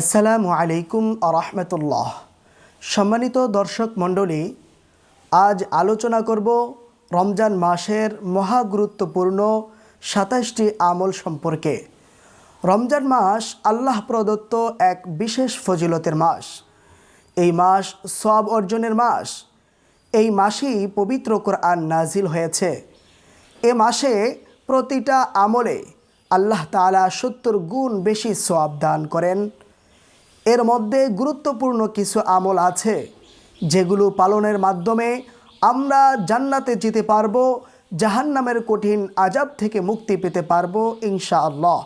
আসসালামু আলাইকুম আরহামতুল্লাহ। সম্মানিত দর্শক মণ্ডলী, আজ আলোচনা করব রমজান মাসের মহা গুরুত্বপূর্ণ সাতাশটি আমল সম্পর্কে। রমজান মাস আল্লাহ প্রদত্ত এক বিশেষ ফজিলতের মাস। এই মাস সব অর্জনের মাস। এই মাসেই পবিত্র কোরআন নাজিল হয়েছে। এ মাসে প্রতিটা আমলে আল্লাহ তালা সত্তর গুণ বেশি সওয়াব দান করেন। এর মধ্যে গুরুত্বপূর্ণ কিছু আমল আছে, যেগুলো পালনের মাধ্যমে আমরা জান্নাতে যেতে পারব, জাহান্নামের কঠিন আজাব থেকে মুক্তি পেতে পারব, ইনশাআল্লাহ।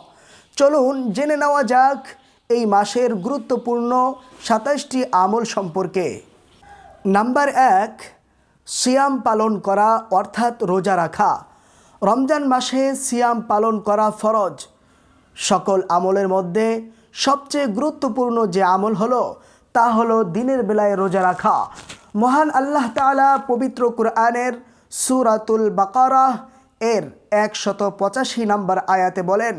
চলুন জেনে নেওয়া যাক এই মাসের গুরুত্বপূর্ণ সাতাশটি আমল সম্পর্কে। নাম্বার এক, সিয়াম পালন করা, অর্থাৎ রোজা রাখা। রমজান মাসে সিয়াম পালন করা ফরজ। সকল আমলের মধ্যে সবচেয়ে গুরুত্বপূর্ণ যে আমল হলো, তা হলো দিনের বেলায় রোজা রাখা। মহান আল্লাহ তাআলা পবিত্র কুরআনের সুরাতুল বাকারাহ এর একশত পঁচাশি নম্বর আয়াতে বলেন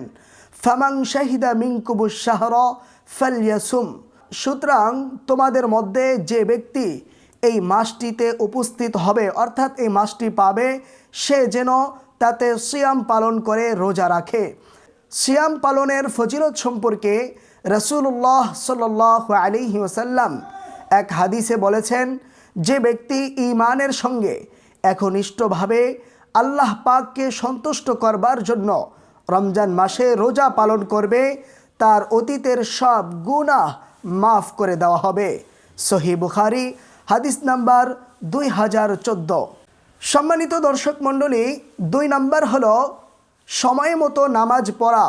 ফামাং শাহিদা মিঙ্কুবুস শাহর ফালিয়াসুম সুতরাং তোমাদের মধ্যে যে ব্যক্তি এই মাসটিতে উপস্থিত হবে, অর্থাৎ এই মাসটি পাবে, সে যেন তাতে সিয়াম পালন করে রোজা রাখে। সিয়াম পালনের ফজিলত সম্পর্কে রসুল্লাহ সাল আলিহি ওসাল্লাম এক হাদিসে বলেছেন, যে ব্যক্তি ইমানের সঙ্গে একনিষ্ঠভাবে আল্লাহ পাককে সন্তুষ্ট করবার জন্য রমজান মাসে রোজা পালন করবে, তার অতীতের সব গুনাহ মাফ করে দেওয়া হবে। সহি বুখারি, হাদিস নাম্বার দুই হাজার চোদ্দ। সম্মানিত দর্শক মণ্ডলী, দুই নাম্বার হলো, সময় মতো নামাজ পড়া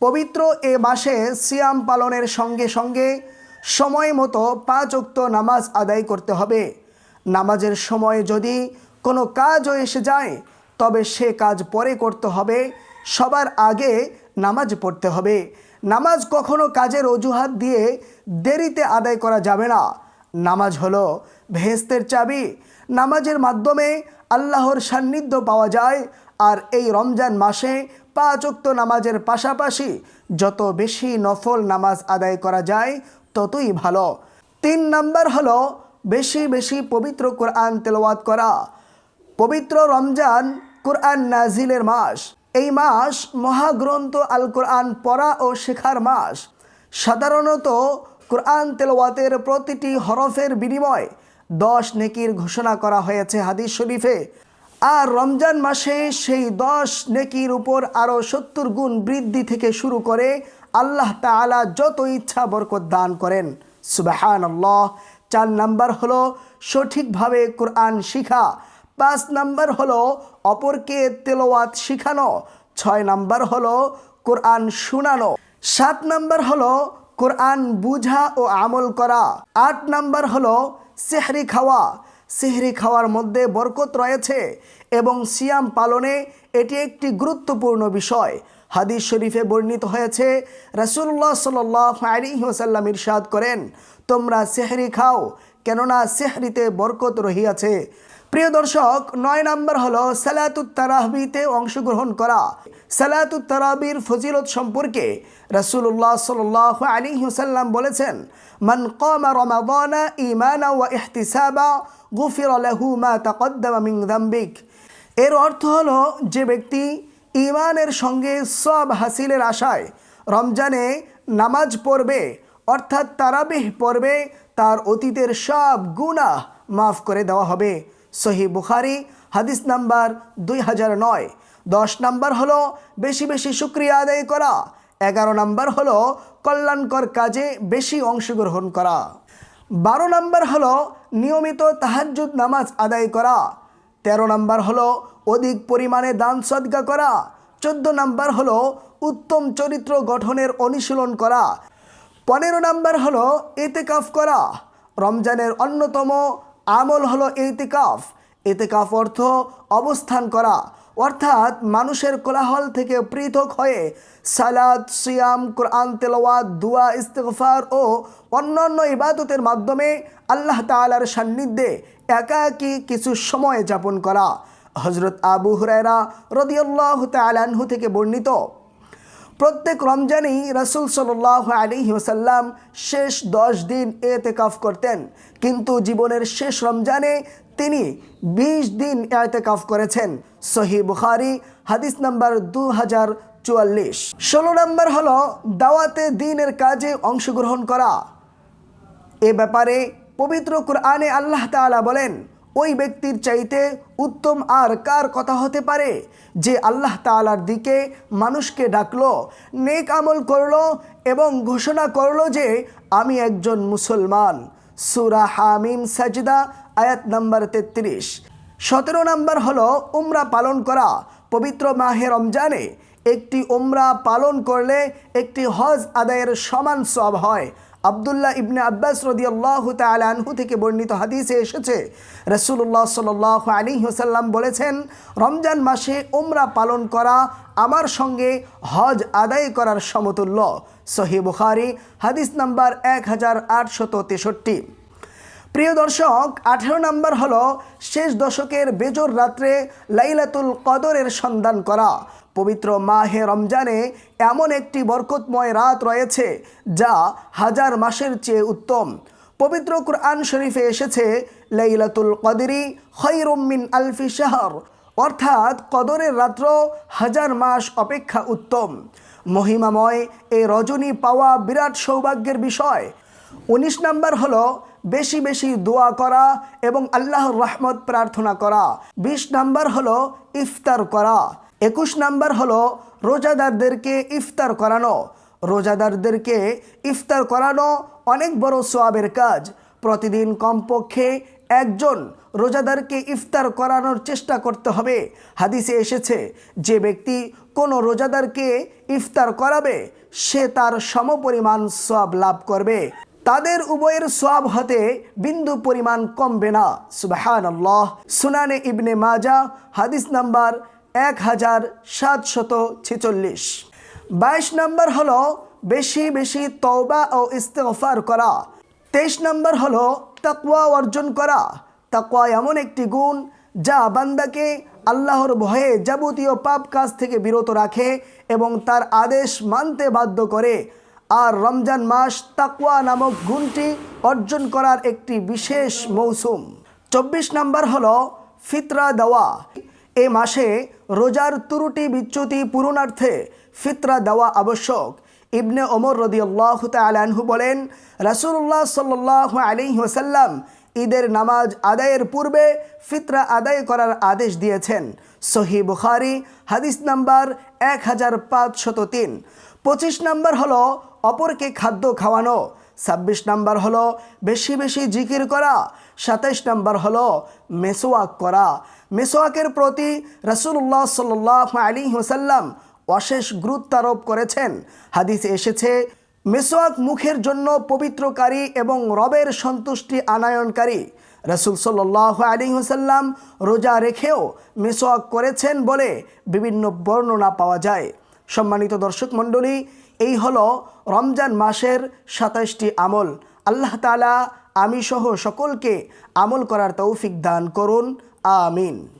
পবিত্র এ মাসে সিয়াম পালনের সঙ্গে সঙ্গে সময় মতো পাঁচ অক্ত নামাজ আদায় করতে হবে। নামাজের সময় যদি কোনো কাজও এসে যায়, তবে সে কাজ পরে করতে হবে। সবার আগে নামাজ পড়তে হবে। নামাজ কখনো কাজের অজুহাত দিয়ে দেরিতে আদায় করা যাবে না। নামাজ হলো ভেস্তের চাবি। নামাজের মাধ্যমে আল্লাহর সান্নিধ্য পাওয়া যায়। আর এই রমজান মাসে পাঁচ নামাজের পাশাপাশি যত বেশি নফল নামাজ আদায় করা যায়, ততই ভালো। তিন নাম্বার হলো বেশি বেশি পবিত্র কোরআন তেলাওয়াত করা। পবিত্র রমজান কোরআন নাজিলের মাস। এই মাস মহাগ্রন্থ আল কোরআন পড়া ও শেখার মাস। সাধারণত কোরআন তেলাওয়াতের প্রতিটি হরফের বিনিময় দশ নেকির ঘোষণা করা হয়েছে হাদিস শরীফে। আর রমজান মাসে সেই দশ নেকির উপর আরও সত্তর গুণ বৃদ্ধি থেকে শুরু করে আল্লাহ তাআলা যত ইচ্ছা বরকত দান করেন। সুবাহান আল্লাহ চার নাম্বার হলো সঠিকভাবে কোরআন শিখা। পাঁচ নাম্বার হলো অপরকে তেলোয়াত শিখানো। ছয় নাম্বার হলো কোরআন শুনানো। সাত নাম্বার হলো কোরআন বুঝা ও আমল করা। আট নাম্বার হলো সেহরি খাওয়া। সেহরি খাওয়ার মধ্যে বরকত রয়েছে এবং সিয়াম পালনে এটি একটি গুরুত্বপূর্ণ বিষয়। হাদিস শরীফে বর্ণিত হয়েছে রসুল্লাহ সাল্লাহ আলী ওসাল্লাম ইরশাদ করেন, তোমরা সেহরি খাও, কেননা সেহরিতে বরকত রহিয়াছে। প্রিয় দর্শক, নয় নাম্বার হলো সালাতুত তারাহবিতে অংশগ্রহণ করা। সালাতুত তারাবির ফজিলত সম্পর্কে রসুল্লাহ সাল আলী হুসাল্লাম বলেছেন, মান কমা রমাদানা ইমানা ওয়া ইহতিসাবা, গুফির লাহু মা তাকদ্দামা মিন দাম্বিক। এর অর্থ হলো, যে ব্যক্তি ইমানের সঙ্গে সব হাসিলের আশায় রমজানে নামাজ পড়বে, অর্থাৎ তারাবিহ পড়বে, তার অতীতের সব গুনাহ মাফ করে দেওয়া হবে। সহি বুখারি, হাদিস নাম্বার দুই হাজার নয়। দশ নাম্বার হলো, বেশি বেশি শুক্রিয়া আদায় করা। এগারো নাম্বার হলো, কল্যাণকর কাজে বেশি অংশগ্রহণ করা। বারো নাম্বার হলো, নিয়মিত তাহাজ্জুদ নামাজ আদায় করা। তেরো নাম্বার হলো, অধিক পরিমাণে দান সদকা করা। চোদ্দ নাম্বার হলো, উত্তম চরিত্র গঠনের অনুশীলন করা। পনেরো নাম্বার হলো এতেকাফ করা। রমজানের অন্যতম আমল হলো এতেকাফ এতেকাফ অর্থ অবস্থান করা। অর্থাৎ মানুষের কোলাহল থেকে পৃথক হয়ে সালাদ সিয়াম, কোরআন, তেলাওয়াত, দুয়া, ইস্তেগফার ও অন্যান্য ইবাদতের মাধ্যমে আল্লাহ তাআলার সান্নিধ্যে একাকী কিছু সময় যাপন করা। হজরত আবু হুরায়রা রদিয়াল্লাহ তালানহু থেকে বর্ণিত প্রত্যেক রমজানেই রাসুল সাল্লাহ আলী ওসাল্লাম শেষ দশ দিন এতেকাফ করতেন। কিন্তু জীবনের শেষ রমজানে তিনি বিশ দিন এতেকাফ করেছেন। সহি বুখারি, হাদিস নাম্বার দু হাজার চুয়াল্লিশ। ষোলো নম্বর হলো দাওয়াতে দিনের কাজে অংশগ্রহণ করা। এ ব্যাপারে পবিত্র কোরআনে আল্লাহ তাআলা বলেন ওই ব্যক্তির চাইতে উত্তম আর কার কথা হতে পারে? যে আল্লাহ তাআলার দিকে মানুষকে ডাকলো, নেক আমল করল এবং ঘোষণা করল যে, আমি একজন মুসলমান। সুরা হামিম সাজদা, আয়াত নাম্বার তেত্রিশ। সতেরো নম্বর হলো উমরা পালন করা। পবিত্র মাহে রমজানে একটি উমরা পালন করলে একটি হজ আদায়ের সমান সব হয়। আবদুল্লাহ ইবনে আব্বাস রদিয়াল্লাহ আনহু থেকে বর্ণিত হাদিসে এসেছে রসুল্লাহ সাল আলী হোসাল্লাম বলেছেন, রমজান মাসে উমরা পালন করা আমার সঙ্গে হজ আদায় করার সমতুল্য। সহি বুখারি, হাদিস নাম্বার এক হাজার আটশত তেষট্টি। প্রিয় দর্শক, আঠেরো নম্বর হলো শেষ দশকের বেজর রাত্রে লাইলাতুল কদরের সন্ধান করা। পবিত্র মাহে রমজানে এমন একটি বরকতময় রাত রয়েছে যা হাজার মাসের চেয়ে উত্তম। পবিত্র কুরআন শরীফে এসেছে, লাইলাতুল কদরি খৈরুম মিন আলফি শাহর অর্থাৎ কদরের রাত্র হাজার মাস অপেক্ষা উত্তম। মহিমাময় এই রজনী পাওয়া বিরাট সৌভাগ্যের বিষয়। উনিশ নম্বর হলো, বেশি বেশি দোয়া করা এবং আল্লাহর রহমত প্রার্থনা করা। বিশ নম্বর হলো, ইফতার করা। একুশ নাম্বার হলো রোজাদারদেরকে ইফতার করানো। রোজাদারদেরকে ইফতার করানো অনেক বড় সোয়াবের কাজ। প্রতিদিন কমপক্ষে একজন রোজাদারকে ইফতার করানোর চেষ্টা করতে হবে। হাদিসে এসেছে, যে ব্যক্তি কোনো রোজাদারকে ইফতার করাবে, সে তার সমপরিমাণ সব লাভ করবে। তাদের উভয়ের সব হতে বিন্দু পরিমাণ কমবে না। সুবাহান সুনানে ইবনে মাজা হাদিস নাম্বার এক হাজার সাতশত ছেচল্লিশ। বাইশ নম্বর হলো বেশি বেশি তওবা ও ইস্তেগফার করা। তেইশ নম্বর হলো তাকুয়া অর্জন করা। তাকওয়া এমন একটি গুণ যা বান্দাকে আল্লাহর ভয়ে যাবতীয় পাপ কাজ থেকে বিরত রাখে এবং তার আদেশ মানতে বাধ্য করে। আর রমজান মাস তাকুয়া নামক গুণটি অর্জন করার একটি বিশেষ মৌসুম। চব্বিশ নম্বর হলো ফিতরা দেওয়া। এ মাসে রোজার ত্রুটি বিচ্যুতি পূরণার্থে ফিতরা দেওয়া আবশ্যক। ইবনে ওমর রদিয়াল্লাহ তালানহু বলেন রাসুল্লাহ সাল্লাহ আলী ওসাল্লাম ঈদের নামাজ আদায়ের পূর্বে ফিতরা আদায় করার আদেশ দিয়েছেন। সহি বুখারি, হাদিস নাম্বার এক হাজার পাঁচশত তিন। পঁচিশ নাম্বার হলো অপরকে খাদ্য খাওয়ানো। ছাব্বিশ নাম্বার হলো বেশি বেশি জিকির করা। সাতাইশ নাম্বার হলো মেসোয়াক করা। মেসোয়াকের প্রতি রসুল্লাহ সাল্লাহ আলী হোসাল্লাম অশেষ গুরুত্ব আরোপ করেছেন। হাদিসে এসেছে মেসোয়াক মুখের জন্য পবিত্রকারী এবং রবের সন্তুষ্টি আনায়নকারী। রসুল সাল্লাহ আলী হোসাল্লাম রোজা রেখেও মেসোয়াক করেছেন বলে বিভিন্ন বর্ণনা পাওয়া যায়। সম্মানিত দর্শক মণ্ডলী, এই হলো রমজান মাসের সাতাশটি আমল। আল্লাহ তালা আমি সহ সকলকে আমল করার তৌফিক দান করুন। Amen.